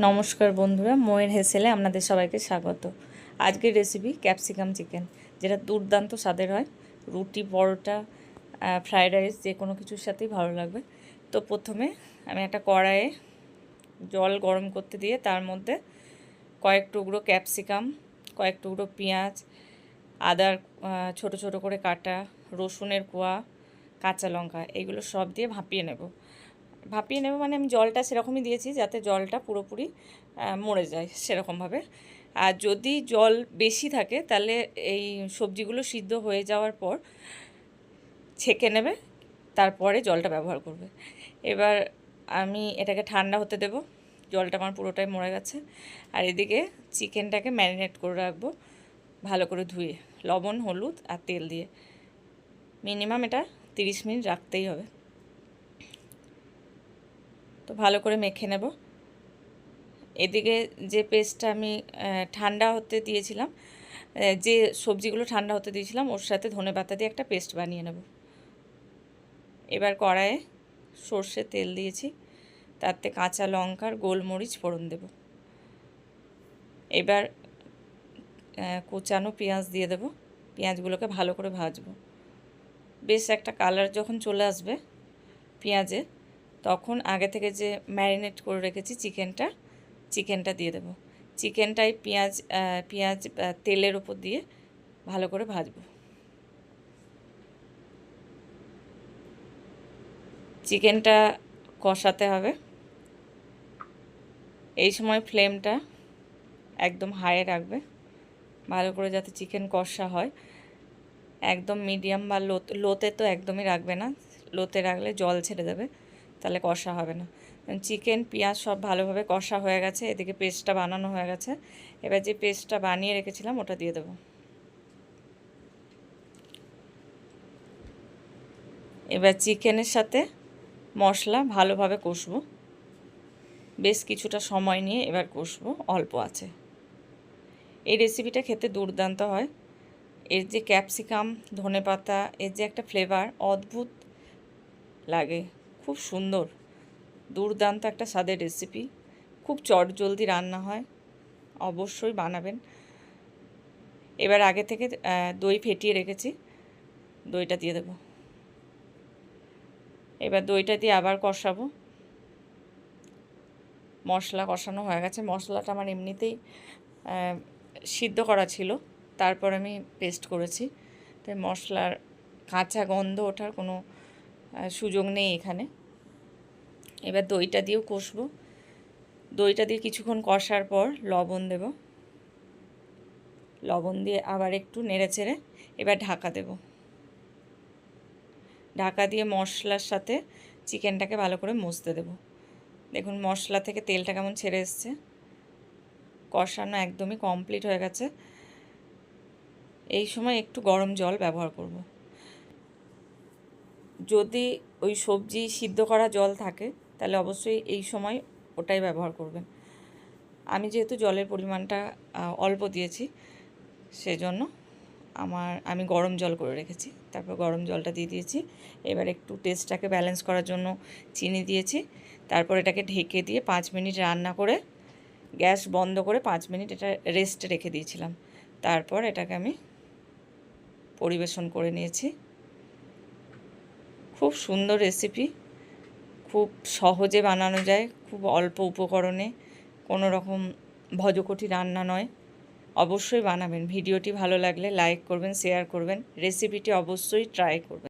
নমস্কার বন্ধুরা, ময়ের হেসেলে আপনাদের সবাইকে স্বাগত। আজকের রেসিপি ক্যাপসিকাম চিকেন যেটা দুর্দান্ত স্বাদের হয়। রুটি, পরোটা ফ্রায়েড রাইস যে কোনো কিছুর সাথেই ভালো লাগবে। তো প্রথমে আমি একটা কড়াইয়ে জল গরম করতে দিয়ে তার মধ্যে কয়েক টুকরো ক্যাপসিকাম কয়েক টুকরো পেঁয়াজ আদার ছোট ছোট করে কাটা, রসুনের কোয়া, কাঁচা লঙ্কা, এগুলো সব দিয়ে ভাপিয়ে নেব। ভাপিয়ে নেব মানে আমি জলটা সেরকমই দিয়েছি যাতে জলটা পুরোপুরি মরে যায় সেরকমভাবে। আর যদি জল বেশি থাকে তাহলে এই সবজিগুলো সিদ্ধ হয়ে যাওয়ার পর ছেঁকে নেবে, তারপরে জলটা ব্যবহার করবে। এবার আমি এটাকে ঠান্ডা হতে দেব, জলটা আমার পুরোটাই মরে গেছে। আর এদিকে চিকেনটাকে ম্যারিনেট করে রাখব, ভালো করে ধুয়ে, লবণ, হলুদ আর তেল দিয়ে। মিনিমাম এটা তিরিশ মিনিট রাখতেই হবে। তো ভালো করে মেখে নেব। এদিকে যে পেস্টটা আমি ঠান্ডা হতে দিয়েছিলাম যে সবজিগুলো ঠান্ডা হতে দিয়েছিলাম, ওর সাথে ধনে পাতা দিয়ে একটা পেস্ট বানিয়ে নেব। এবার কড়াইয়ে সর্ষে তেল দিয়েছি, তাতে কাঁচা লঙ্কার গোলমরিচ ফোড়ন দেব। এবার কুচানো পেঁয়াজ দিয়ে দেব, পেঁয়াজগুলোকে ভালো করে ভাজবো। বেশ একটা কালার যখন চলে আসবে, পেঁয়াজে তখন আগে থেকে যে ম্যারিনেট করে রেখেছি চিকেনটা চিকেনটা দিয়ে দেবো। চিকেনটাই পেঁয়াজ পেঁয়াজ তেলের ওপর দিয়ে ভালো করে ভাজবো। চিকেনটা কষাতে হবে। এই সময় ফ্লেমটা একদম হাইয়ে রাখবে, ভালো করে যাতে চিকেন কষা হয়। একদম মিডিয়াম বা লোতে তো একদমই রাখবে না। লোতে রাখলে জল ছেড়ে দেবে তাহলে কষা হবে না। চিকেন পেঁয়াজ সব ভালোভাবে কষা হয়ে গেছে, এদিকে পেস্টটা বানানো হয়ে গেছে। এবার যে পেস্টটা বানিয়ে রেখেছিলাম, ওটা দিয়ে দেবো। এবার চিকেনের সাথে মশলা ভালোভাবে কষবো। বেশ কিছুটা সময় নিয়ে এবার কষবো, অল্প আছে। এই রেসিপিটা খেতে দুর্দান্ত হয়। এর যে ক্যাপসিকাম ধনে পাতা এর যে একটা ফ্লেভার অদ্ভুত লাগে। খুব সুন্দর, দুর্দান্ত একটা স্বাদের রেসিপি খুব চট জলদি রান্না হয়, অবশ্যই বানাবেন। এবার আগে থেকে দই ফেটিয়ে রেখেছি, দইটা দিয়ে দেব। এবার দইটা দিয়ে আবার কষাবো। মশলা কষানো হয়ে গেছে। মশলাটা আমার এমনিতেই সিদ্ধ করা ছিল, তারপর আমি পেস্ট করেছি। তাই মশলার কাঁচা গন্ধ ওঠার কোনো সুযোগ নেই এখানে। এবার দইটা দিয়েও কষবো। দইটা দিয়ে কিছুক্ষণ কষার পর লবণ দেব। লবণ দিয়ে আবার একটু নেড়ে চেড়ে এবার ঢাকা দেব। ঢাকা দিয়ে মশলার সাথে চিকেনটাকে ভালো করে মুছতে দেব। দেখুন মশলা থেকে তেলটা কেমন ছেড়ে এসছে। কষানো একদমই কমপ্লিট হয়ে গেছে। এই সময় একটু গরম জল ব্যবহার করব। যদি ওই সবজি সিদ্ধ করা জল থাকে, তাহলে অবশ্যই এই সময় ওটাই ব্যবহার করবেন। আমি যেহেতু জলের পরিমাণটা অল্প দিয়েছি, সেজন্য আমার, আমি গরম জল করে রেখেছি। তারপর গরম জলটা দিয়ে দিয়েছি। এবার একটু টেস্টটাকে ব্যালেন্স করার জন্য চিনি দিয়েছি। তারপর এটাকে ঢেকে দিয়ে পাঁচ মিনিট রান্না করে, গ্যাস বন্ধ করে পাঁচ মিনিট এটা রেস্টে রেখে দিয়েছিলাম। তারপর এটাকে আমি পরিবেশন করে নিয়েছি। খুব সুন্দর রেসিপি খুব সহজে বানানো যায়, খুব অল্প উপকরণে, কোনো রকম ভজকটি রান্না নয়। অবশ্যই বানাবেন। ভিডিওটি ভালো লাগলে লাইক করবেন শেয়ার করবেন। রেসিপিটি অবশ্যই ট্রাই করবেন।